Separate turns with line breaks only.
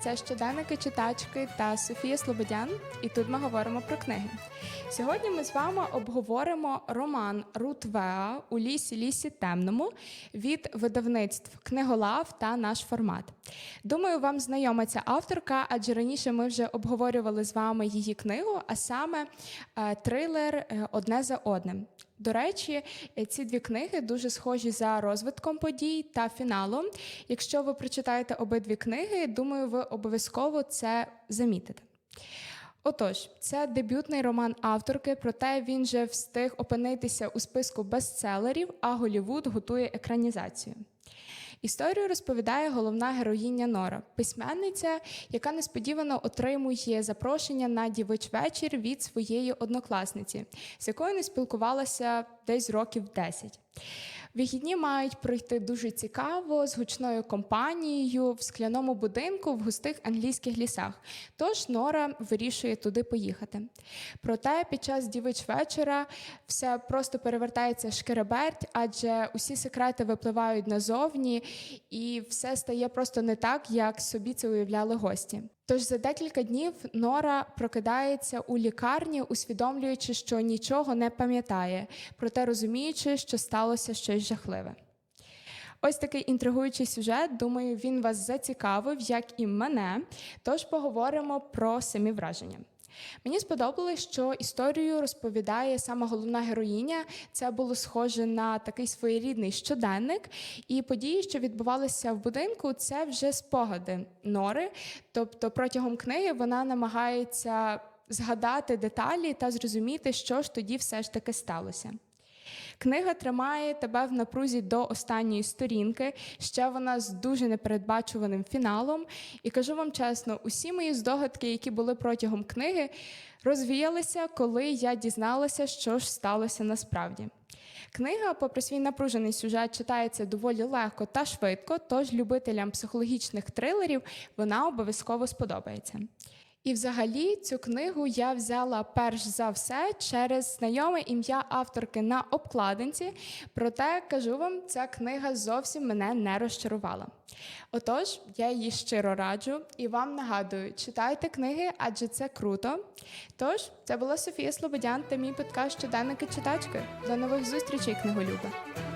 Це щоденники читачки та Софія Слободян, і тут ми говоримо про книги. Сьогодні ми з вами обговоримо роман Рут Веа у лісі лісі темному від видавництв Книголав та наш формат. Думаю, вам знайома ця авторка, адже раніше ми вже обговорювали з вами її книгу, а саме е, трилер е, Одне за одним. До речі, е, ці дві книги дуже схожі за розвитком подій та фіналом. Якщо ви прочитаєте обидві книги, думаю, ви обов'язково це замітите. Отож, це дебютний роман авторки, проте він же встиг опинитися у списку бестселерів, а Голівуд готує екранізацію. Історію розповідає головна героїня Нора, письменниця, яка несподівано отримує запрошення на дівич вечір від своєї однокласниці, з якою не спілкувалася десь років 10. Вихідні мають пройти дуже цікаво з гучною компанією в скляному будинку в густих англійських лісах. Тож Нора вирішує туди поїхати. Проте під час дівич вечора все просто перевертається шкереберть, адже усі секрети випливають назовні, і все стає просто не так, як собі це уявляли гості. Тож за декілька днів Нора прокидається у лікарні, усвідомлюючи, що нічого не пам'ятає, проте розуміючи, що сталося щось жахливе. Ось такий інтригуючий сюжет. Думаю, він вас зацікавив, як і мене. Тож поговоримо про самі враження. Мені сподобалось, що історію розповідає сама головна героїня. Це було схоже на такий своєрідний щоденник, і події, що відбувалися в будинку, це вже спогади Нори. Тобто, протягом книги вона намагається згадати деталі та зрозуміти, що ж тоді все ж таки сталося. Книга тримає тебе в напрузі до останньої сторінки. Ще вона з дуже непередбачуваним фіналом. І кажу вам чесно, усі мої здогадки, які були протягом книги, розвіялися, коли я дізналася, що ж сталося насправді. Книга, попри свій напружений сюжет, читається доволі легко та швидко, тож любителям психологічних трилерів вона обов'язково сподобається. І взагалі цю книгу я взяла перш за все через знайоме ім'я авторки на обкладинці. Проте кажу вам, ця книга зовсім мене не розчарувала. Отож, я її щиро раджу і вам нагадую, читайте книги, адже це круто. Тож, це була Софія Слободян та мій подкаст щоденники читачки. До нових зустрічей, книголюби!